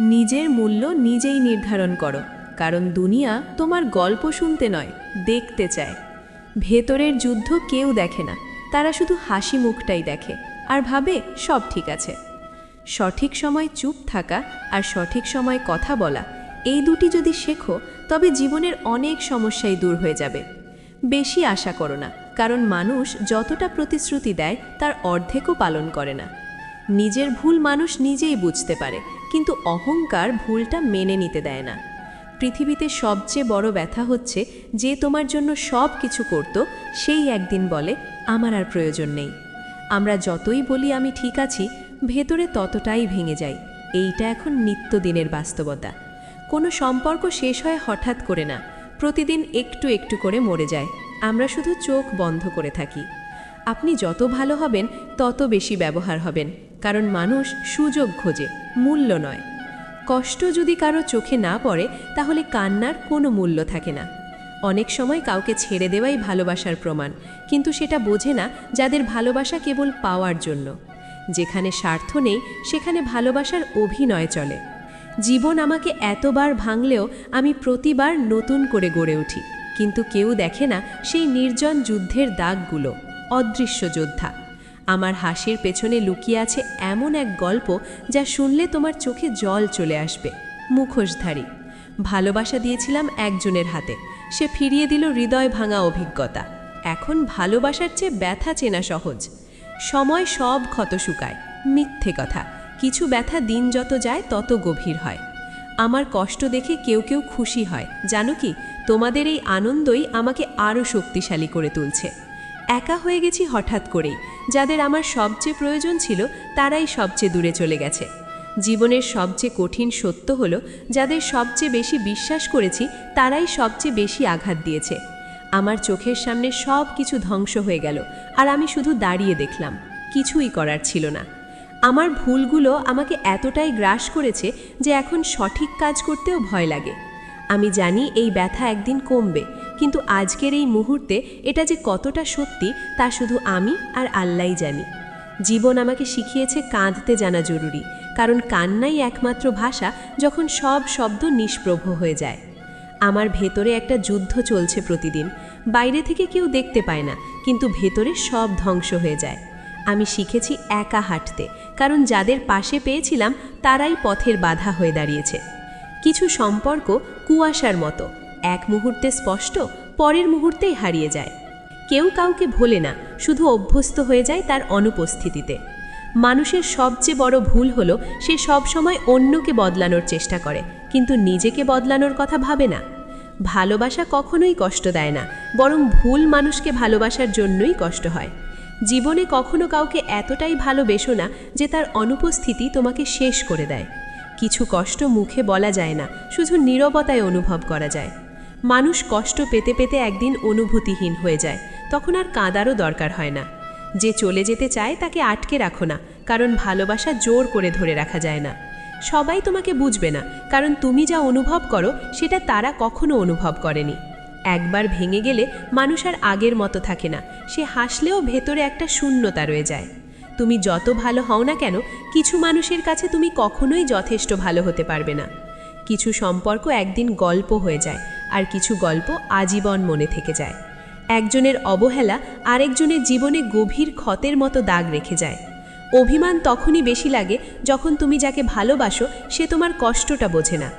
নিজের মূল্য নিজেই নির্ধারণ করো। কারণ দুনিয়া তোমার গল্প শুনতে নয়, দেখতে চায়। ভেতরের যুদ্ধ কেউ দেখে না, তারা শুধু হাসি মুখটাই দেখে, আর ভাবে সব ঠিক আছে। সঠিক সময় চুপ থাকা আর সঠিক সময় কথা বলা, এই দুটি যদি শেখো, তবে জীবনের অনেক সমস্যাই দূর হয়ে যাবে। বেশি আশা করো না, কারণ মানুষ যতটা প্রতিশ্রুতি দেয়, তার অর্ধেকও পালন করে না। নিজের ভুল মানুষ নিজেই বুঝতে পারে কিন্তু অহংকার ভুলটা মেনে নিতে দেয় না। পৃথিবীতে সবচেয়ে বড় ব্যথা হচ্ছে যে তোমার জন্য সব কিছু করত, সেই একদিন বলে, আমার আর প্রয়োজন নেই। আমরা যতই বলি আমি ঠিক আছি, ভেতরে ততটাই ভেঙে যাই। এইটা এখন নিত্যদিনের বাস্তবতা। কোনো সম্পর্ক শেষ হয় হঠাৎ করে না। প্রতিদিন একটু একটু করে মরে যায়। আমরা শুধু চোখ বন্ধ করে থাকি। আপনি যত ভালো হবেন, তত বেশি ব্যবহার হবেন। কারণ মানুষ সুযোগ খোঁজে, মূল্য নয়। কষ্ট যদি কারও চোখে না পড়ে, তাহলে কান্নার কোনো মূল্য থাকে না। অনেক সময় কাউকে ছেড়ে দেওয়াই ভালোবাসার প্রমাণ, কিন্তু সেটা বোঝে না যাদের ভালোবাসা কেবল পাওয়ার জন্য। যেখানে স্বার্থ নেই, সেখানে ভালোবাসার অভিনয় চলে। জীবন আমাকে এতবার ভাঙলেও আমি প্রতিবার নতুন করে গড়ে উঠি, কিন্তু কেউ দেখে না সেই নির্জন যুদ্ধের দাগগুলো, অদৃশ্য যোদ্ধা। আমার হাসির পেছনে লুকিয়ে আছে এমন এক গল্প যা শুনলে তোমার চোখে জল চলে আসবে। মুখোশধারী। ভালোবাসা দিয়েছিলাম একজনের হাতে। সে ফিরিয়ে দিল হৃদয় ভাঙা অভিজ্ঞতা। এখন ভালোবাসার চেয়ে ব্যথা চেনা সহজ। সময় সব ক্ষত শুকায়। মিথ্যে কথা। কিছু ব্যথা দিন যত যায়, তত গভীর হয়। আমার কষ্ট দেখে কেউ কেউ খুশি হয়। জানো কি? তোমাদের এই আনন্দই আমাকে আরও শক্তিশালী করে তুলছে। একা হয়ে গেছি হঠাৎ করেই। যাদের আমার সবচেয়ে প্রয়োজন ছিল, তারাই সবচেয়ে দূরে চলে গেছে। জীবনের সবচেয়ে কঠিন সত্য হল, যাদের সবচেয়ে বেশি বিশ্বাস করেছি, তারাই সবচেয়ে বেশি আঘাত দিয়েছে। আমার চোখের সামনে সব কিছু ধ্বংস হয়ে গেল, আর আমি শুধু দাঁড়িয়ে দেখলাম, কিছুই করার ছিল না। আমার ভুলগুলো আমাকে এতটাই গ্রাস করেছে যে এখন সঠিক কাজ করতেও ভয় লাগে। আমি জানি এই ব্যথা একদিন কমবে কিন্তু আজকের এই মুহূর্তে এটা যে কতটা সত্যি তা শুধু আমি আর আল্লাহই জানি। জীবন আমাকে শিখিয়েছে কাঁদতে জানা জরুরি, কারণ কান্নাই একমাত্র ভাষা যখন সব শব্দ নিষ্প্রভ হয়ে যায়। আমার ভেতরে একটা যুদ্ধ চলছে প্রতিদিন, বাইরে থেকে কেউ দেখতে পায় না, কিন্তু ভেতরে সব ধ্বংস হয়ে যায়। আমি শিখেছি একা হাঁটতে, কারণ যাদের পাশে পেয়েছিলাম তারাই পথের বাধা হয়ে দাঁড়িয়েছে। কিছু সম্পর্ক কুয়াশার মতো এক মুহূর্তে স্পষ্ট, পরের মুহূর্তেই হারিয়ে যায়। কেউ কাউকে ভোলে না, শুধু অভ্যস্ত হয়ে যায় তার অনুপস্থিতিতে। মানুষের সবচেয়ে বড় ভুল হলো, সে সবসময় অন্যকে বদলানোর চেষ্টা করে, কিন্তু নিজেকে বদলানোর কথা ভাবে না। ভালোবাসা কখনোই কষ্ট দেয় না, বরং ভুল মানুষকে ভালোবাসার জন্যই কষ্ট হয়। জীবনে কখনো কাউকে এতটাই ভালোবেসো না, যে তার অনুপস্থিতি তোমাকে শেষ করে দেয়। কিছু কষ্ট মুখে বলা যায় না, শুধু নীরবতায় অনুভব করা যায়। মানুষ কষ্ট পেতে পেতে একদিন অনুভূতিহীন হয়ে যায়, তখন আর কাঁদারও দরকার হয় না। যে চলে যেতে চায় তাকে আটকে রাখো না, কারণ ভালোবাসা জোর করে ধরে রাখা যায় না। সবাই তোমাকে বুঝবে না, কারণ তুমি যা অনুভব করো, সেটা তারা কখনো অনুভব করেনি। একবার ভেঙে গেলে মানুষ আর আগের মতো থাকে না, সে হাসলেও ভেতরে একটা শূন্যতা রয়ে যায়। তুমি যত ভালো হও না কেন, কিছু মানুষের কাছে তুমি কখনোই যথেষ্ট ভালো হতে পারবে না। কিছু সম্পর্ক একদিন গল্প হয়ে যায় আর কিছু গল্প আজীবন মনে থেকে যায়। একজনের অবহেলা আরেকজনের জীবনে গভীর ক্ষতের মতো দাগ রেখে যায়। অভিমান তখনই বেশি লাগে যখন তুমি যাকে ভালোবাসো, সে তোমার কষ্টটা বোঝে না।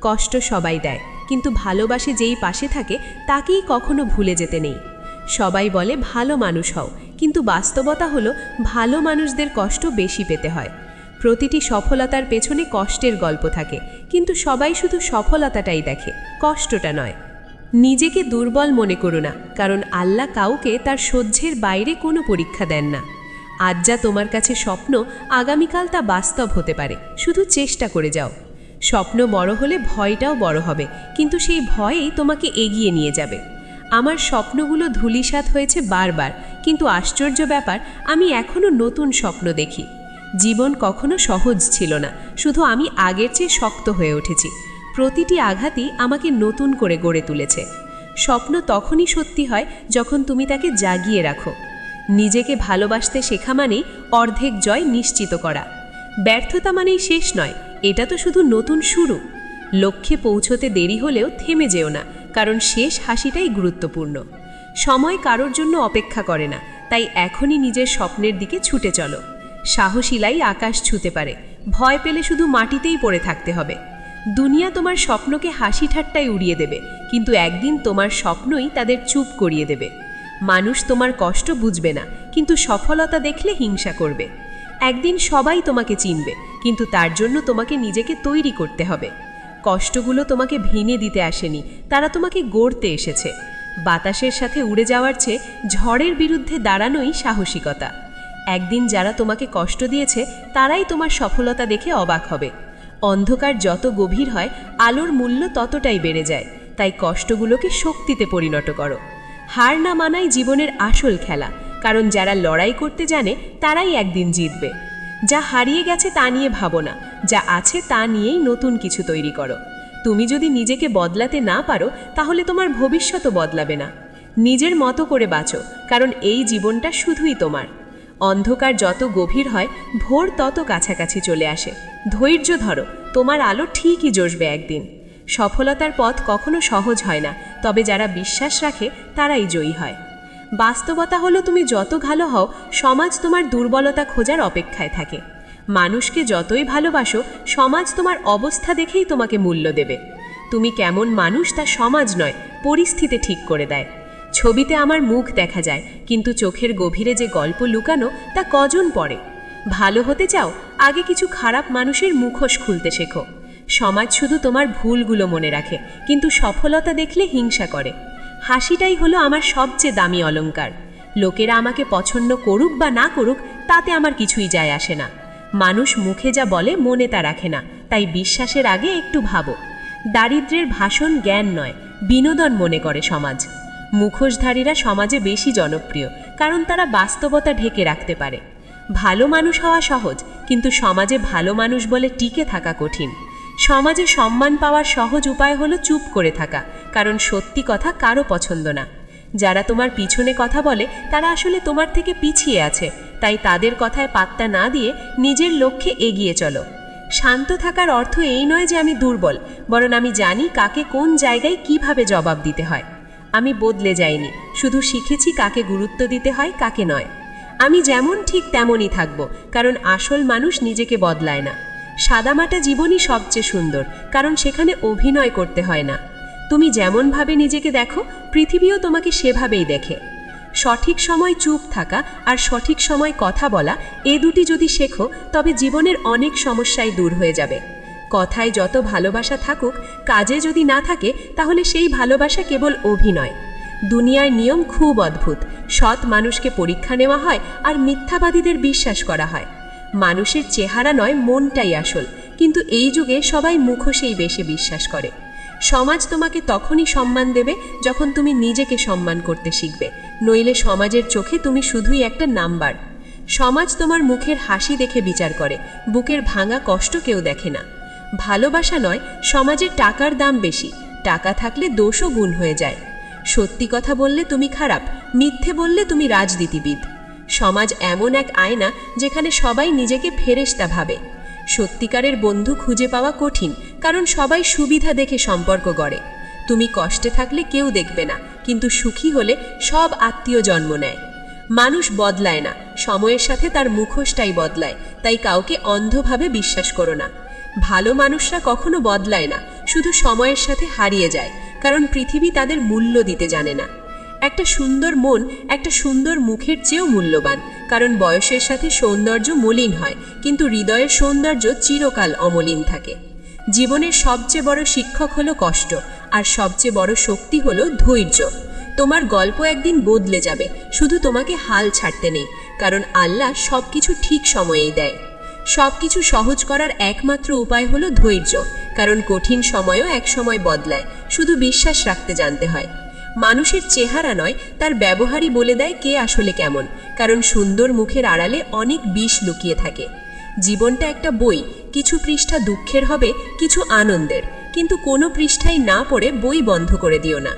কষ্ট সবাই দেয়, কিন্তু ভালোবাসে যেই পাশে থাকে, তাকেই কখনো ভুলে যেতে নেই। সবাই বলে, ভালো মানুষ হও। কিন্তু বাস্তবতা হলো, ভালো মানুষদের কষ্ট বেশি পেতে হয়। প্রতিটি সফলতার পেছনে কষ্টের গল্প থাকে। কিন্তু সবাই শুধু সফলতাটাই দেখে, কষ্টটা নয়। নিজেকে দুর্বল মনে করো না, কারণ আল্লাহ কাউকে তার সহ্যের বাইরে কোনো পরীক্ষা দেন না। আজ যা তোমার কাছে স্বপ্ন, আগামীকাল তা বাস্তব হতে পারে। শুধু চেষ্টা করে যাও। স্বপ্ন বড় হলে ভয়টাও বড় হবে, কিন্তু সেই ভয়েই তোমাকে এগিয়ে নিয়ে যাবে। আমার স্বপ্নগুলো ধূলিসাৎ হয়েছে বারবার, কিন্তু আশ্চর্য ব্যাপার, আমি এখনও নতুন স্বপ্ন দেখি। জীবন কখনো সহজ ছিল না। শুধু আমি আগের চেয়ে শক্ত হয়ে উঠেছি। প্রতিটি আঘাতই আমাকে নতুন করে গড়ে তুলেছে। স্বপ্ন তখনই সত্যি হয় যখন তুমি তাকে জাগিয়ে রাখো। নিজেকে ভালোবাসতে শেখা মানেই অর্ধেক জয় নিশ্চিত করা। ব্যর্থতা মানেই শেষ নয়, এটা তো শুধু নতুন শুরু। লক্ষ্যে পৌঁছতে দেরি হলেও থেমে যেও না, কারণ শেষ হাসিটাই গুরুত্বপূর্ণ। সময় কারোর জন্য অপেক্ষা করে না, তাই এখনই নিজের স্বপ্নের দিকে ছুটে চলো। সাহসীলাই আকাশ ছুতে পারে। ভয় পেলে শুধু মাটিতেই পড়ে থাকতে হবে। দুনিয়া তোমার স্বপ্নকে হাসি ঠাট্টায় উড়িয়ে দেবে, কিন্তু একদিন তোমার স্বপ্নই তাদের চুপ করিয়ে দেবে। মানুষ তোমার কষ্ট বুঝবে না, কিন্তু সফলতা দেখলে হিংসা করবে। একদিন সবাই তোমাকে চিনবে, কিন্তু তার জন্য তোমাকে নিজেকে তৈরি করতে হবে। কষ্টগুলো তোমাকে ভেঙে দিতে আসেনি, তারা তোমাকে গড়তে এসেছে। বাতাসের সাথে উড়ে যাওয়ার চেয়ে ঝড়ের বিরুদ্ধে দাঁড়ানোই সাহসিকতা। একদিন যারা তোমাকে কষ্ট দিয়েছে, তারাই তোমার সফলতা দেখে অবাক হবে। অন্ধকার যত গভীর হয়, আলোর মূল্য ততটাই বেড়ে যায়। তাই কষ্টগুলোকে শক্তিতে পরিণত করো। হার না মানাই জীবনের আসল খেলা, কারণ যারা লড়াই করতে জানে, তারাই একদিন জিতবে। যা হারিয়ে গেছে তা নিয়ে ভাবো না, যা আছে তা নিয়েই নতুন কিছু তৈরি করো। তুমি যদি নিজেকে বদলাতে না পারো, তাহলে তোমার ভবিষ্যতও বদলাবে না। নিজের মতো করে বাঁচো, কারণ এই জীবনটা শুধুই তোমার। অন্ধকার যত গভীর হয়, ভোর তত কাছাকাছি চলে আসে। ধৈর্য ধরো, তোমার আলো ঠিকই জ্বসবে একদিন। সফলতার পথ কখনো সহজ হয় না, তবে যারা বিশ্বাস রাখে, তারাই জয়ী হয়। বাস্তবতা হলো তুমি যত ভালো হও, সমাজ তোমার দুর্বলতা খোঁজার অপেক্ষায় থাকে। মানুষকে যতই ভালোবাসো, সমাজ তোমার অবস্থা দেখেই তোমাকে মূল্য দেবে। তুমি কেমন মানুষ তা সমাজ নয়, পরিস্থিতি ঠিক করে দেয়। ছবিতে আমার মুখ দেখা যায়, কিন্তু চোখের গভীরে যে গল্প লুকানো, তা কজন পড়ে? ভালো হতে চাও, আগে কিছু খারাপ মানুষের মুখোশ খুলতে শেখো। সমাজ শুধু তোমার ভুলগুলো মনে রাখে, কিন্তু সফলতা দেখলে হিংসা করে। হাসিটাই হলো আমার সবচেয়ে দামি অলংকার। লোকেরা আমাকে পছন্দ করুক বা না করুক, তাতে আমার কিছুই যায় আসে না। মানুষ মুখে যা বলে, মনে তা রাখে না, তাই বিশ্বাসের আগে একটু ভাবো। দারিদ্রের ভাষণ জ্ঞান নয়, বিনোদন মনে করে সমাজ। মুখোশধারীরা সমাজে বেশি জনপ্রিয়, কারণ তারা বাস্তবতা ঢেকে রাখতে পারে। ভালো মানুষ হওয়া সহজ, কিন্তু সমাজে ভালো মানুষ বলে টিকে থাকা কঠিন। সমাজে সম্মান পাওয়ার সহজ উপায় হলো চুপ করে থাকা, কারণ সত্যি কথা কারও পছন্দ না। যারা তোমার পিছনে কথা বলে, তারা আসলে তোমার থেকে পিছিয়ে আছে, তাই তাদের কথায় পাত্তা না দিয়ে নিজের লক্ষ্যে এগিয়ে চলো। শান্ত থাকার অর্থ এই নয় যে আমি দুর্বল, বরং আমি জানি কাকে কোন জায়গায় কীভাবে জবাব দিতে হয়। আমি বদলে যাইনি। শুধু শিখেছি কাকে গুরুত্ব দিতে হয়, কাকে নয়। আমি যেমন ঠিক তেমনই থাকব, কারণ আসল মানুষ নিজেকে বদলায় না। সাদামাটা জীবনই সবচেয়ে সুন্দর, কারণ সেখানে অভিনয় করতে হয় না। তুমি যেমনভাবে নিজেকে দেখো, পৃথিবীও তোমাকে সেভাবেই দেখে। সঠিক সময় চুপ থাকা আর সঠিক সময় কথা বলা, এ দুটি যদি শেখো, তবে জীবনের অনেক সমস্যাই দূর হয়ে যাবে। কথায় যত ভালোবাসা থাকুক, কাজে যদি না থাকে, তাহলে সেই ভালোবাসা কেবল অভিনয়। দুনিয়ার নিয়ম খুব অদ্ভুত। সৎ মানুষকে পরীক্ষা নেওয়া হয় আর মিথ্যাবাদীদের বিশ্বাস করা হয়। মানুষের চেহারা নয়, মনটাই আসল। কিন্তু এই যুগে সবাই মুখোশেই বেশি বিশ্বাস করে। সমাজ তোমাকে তখনই সম্মান দেবে যখন তুমি নিজেকে সম্মান করতে শিখবে। নইলে সমাজের চোখে তুমি শুধুই একটা নাম্বার। সমাজ তোমার মুখের হাসি দেখে বিচার করে। বুকের ভাঙা কষ্ট কেউ দেখে না। ভালোবাসা নয়, সমাজে টাকার দাম বেশি। টাকা থাকলে দোষও গুণ হয়ে যায়। সত্যি কথা বললে তুমি খারাপ, মিথ্যে বললে তুমি রাজনীতিবিদ। সমাজ এমন এক আয়না যেখানে সবাই নিজেকে ফেরেস্তা ভাবে। সত্যিকারের বন্ধু খুঁজে পাওয়া কঠিন, কারণ সবাই সুবিধা দেখে সম্পর্ক গড়ে। তুমি কষ্টে থাকলে কেউ দেখবে না, কিন্তু সুখী হলে সব আত্মীয় জন্ম নেয়। মানুষ বদলায় না, সময়ের সাথে তার মুখোশটাই বদলায়, তাই কাউকে অন্ধভাবে বিশ্বাস করো না। ভালো মানুষরা কখনো বদলায় না, শুধু সময়ের সাথে হারিয়ে যায়, কারণ পৃথিবী তাদের মূল্য দিতে জানে না। একটা সুন্দর মন, একটা সুন্দর মুখের চেয়েও মূল্যবান, কারণ বয়সের সাথে সৌন্দর্য মলিন হয়, কিন্তু হৃদয়ের সৌন্দর্য চিরকাল অমলিন থাকে। জীবনের সবচেয়ে বড় শিক্ষক হলো কষ্ট, আর সবচেয়ে বড় শক্তি হলো ধৈর্য। তোমার গল্প একদিন বদলে যাবে, শুধু তোমাকে হাল ছাড়তে নেই, কারণ আল্লাহ সব কিছু ঠিক সময়েই দেয়। সব কিছু সহজ করার একমাত্র উপায় হলো ধৈর্য, কারণ কঠিন সময়ও এক সময় বদলায়, শুধু বিশ্বাস রাখতে জানতে হয়। মানুষের চেহারা নয়, তার ব্যবহারই বলে দেয় কে আসলে কেমন, কারণ সুন্দর মুখের আড়ালে অনেক বিষ লুকিয়ে থাকে। জীবনটা একটা বই, কিছু পৃষ্ঠা দুঃখের হবে, কিছু আনন্দের, কিন্তু কোনো পৃষ্ঠায় না পড়ে বই বন্ধ করে দিও না।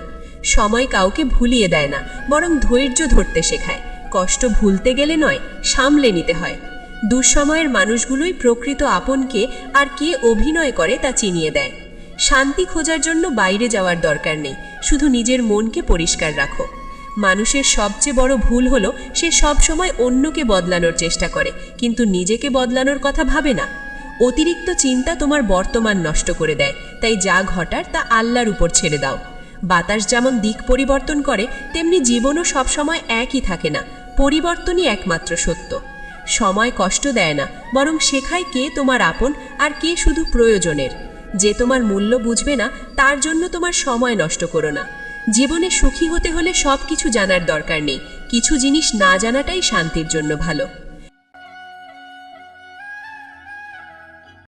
সময় কাউকে ভুলিয়ে দেয় না, বরং ধৈর্য ধরতে শেখায়। কষ্ট ভুলতে গেলে নয়, সামলে নিতে হয়। দুঃসময়ের মানুষগুলোই প্রকৃত আপনকে আর কে অভিনয় করে তা চিনিয়ে দেয়। শান্তি খোঁজার জন্য বাইরে যাওয়ার দরকার নেই, শুধু নিজের মনকে পরিষ্কার রাখো। মানুষের সবচেয়ে বড় ভুল হলো সে সব সময় অন্যকে বদলানোর চেষ্টা করে, কিন্তু নিজেকে বদলানোর কথা ভাবে না। অতিরিক্ত চিন্তা তোমার বর্তমান নষ্ট করে দেয়, তাই যা ঘটার তা আল্লাহর উপর ছেড়ে দাও। বাতাস যেমন দিক পরিবর্তন করে, তেমনি জীবনও সবসময় একই থাকে না, পরিবর্তনই একমাত্র সত্য। সময় কষ্ট দেয় না, বরং শেখায় কে তোমার আপন আর কে শুধু প্রয়োজনের। যে তোমার মূল্য বুঝবে না, তার জন্য তোমার সময় নষ্ট করো না। জীবনে সুখী হতে হলে সব কিছু জানার দরকার নেই, কিছু জিনিস না জানাটাই শান্তির জন্য ভালো।